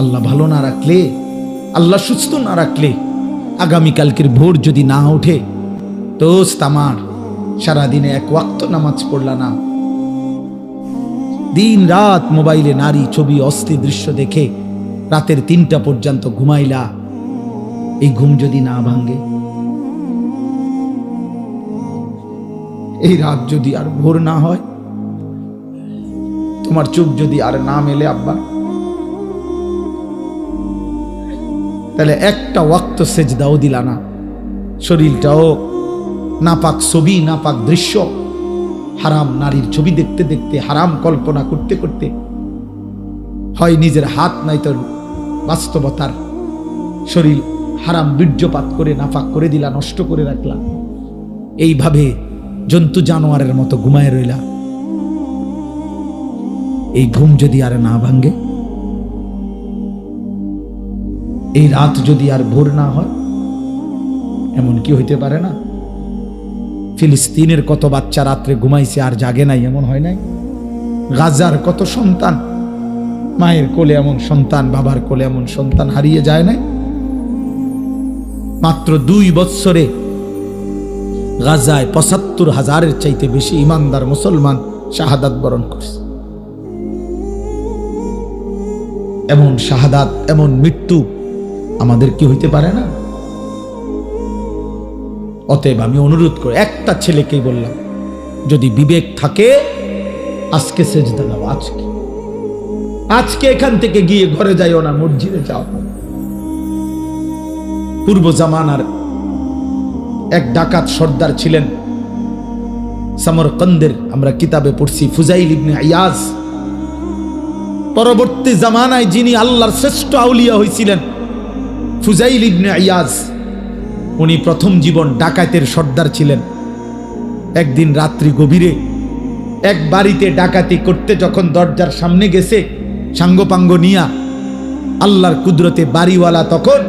আল্লাহ ভালো না রাখলে, আল্লাহ সুস্থ না রাখলে আগামীকালকের ভোর যদি না ওঠে, দোস্ত আমার, সারাদিনে এক ওয়াক্ত নামাজ পড়লা না। দিন রাত মোবাইলে নারী ছবি, অস্থির দৃশ্য দেখে রাতের তিনটা পর্যন্ত ঘুমাইলা, এই ঘুম যদি না ভাঙ্গে এই রাত যদি আর ভোর না হয়, তোমার চোখ যদি আর না মেলে, আব্বা তাহলে একটা ওয়াক্ত সেজ দাও দিলা না। শরীরটাও নাপাক ছবি, নাপাক দৃশ্য, হারাম নারীর ছবি দেখতে দেখতে, হারাম কল্পনা করতে করতে, হয় নিজের হাত নাই তোর বাস্তবতার শরীর হারাম বীর্যপাত করে, নাপাক করে দিলা, নষ্ট করে রাখলা। এইভাবে জন্তু জানোয়ারের মতো ঘুমায় রইলা। এই ঘুম যদি আর না ভাঙ্গে এই রাত যদি আর ভোর না হয়, এমন কি হইতে পারে না? ফিলিস্তিনের কত বাচ্চা রাত্রে ঘুমাইছে আর জাগে নাই, এমন হয় নাই? গাজার কত সন্তান? মায়ের কোলে এমন সন্তান, বাবার কোলে এমন সন্তান হারিয়ে যায় নাই? মাত্র দুই বৎসরে গাজায় পঁচাত্তর হাজারের চাইতে বেশি ইমানদার মুসলমান শাহাদাত বরণ করছে। এমন শাহাদাত, এমন মৃত্যু আমাদের কি হইতে পারে না? অতএব আমি অনুরোধ করে একটা ছেলেকেই বললাম, যদি বিবেক থাকে, আজকে সেজদা দাও আজকে। আজকে এখান থেকে গিয়ে ঘরে যাইও না, মসজিদে যাও পূর্ব জামানার এক ডাকাত সর্দার ছিলেন, সমরকন্দের, আমরা কিতাবে পড়ছি, ফুজাইল ইবনে আয়াজ পরবর্তী জামানায় যিনি আল্লাহর শ্রেষ্ঠ আউলিয়া হয়েছিলেন ফুজাইল ইবনে আয়াজ উনি প্রথম জীবন ডাকাতের সর্দার ছিলেন। একদিন রাত্রি গভীরে এক বাড়িতে ডাকাতি করতে যখন দরজার সামনে গেছে, সাঙ্গপাঙ্গ নিয়া আল্লাহর কুদরতে বাড়িওয়ালা তখন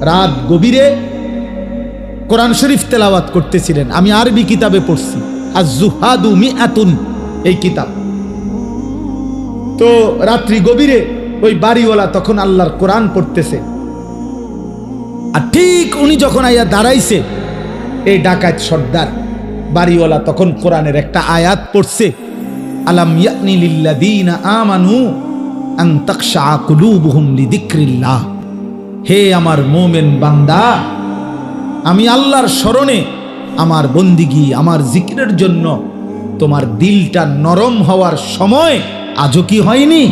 রাত গভীরে কোরআন শরীফ তেলাওয়াত করতেছিলেন। আমি আরবি কিতাবে পড়ছি। আর জুহাদু মি আতুন এই কিতাব। তো রাত্রি গভীরে ওই বাড়িওয়ালা তখন আল্লাহর কোরআন পড়তেছে। আর ঠিক উনি যখন আইয়া দাঁড়াইছে, এই ডাকাত সর্দার বাড়িওয়ালা তখন কোরআনের একটা আয়াত পড়ছে, আলাম ইয়ানি লিল্লাযীনা আমানু আন তাখশা কুলুবুহুম লিযিকরিল্লাহ। হে আমার মোমেন বান্দা, আমি আল্লাহর স্মরণে আমার বন্দিগি, আমার জিকিরের জন্য তোমার দিলটা নরম হওয়ার সময় আজও কি হয়নি?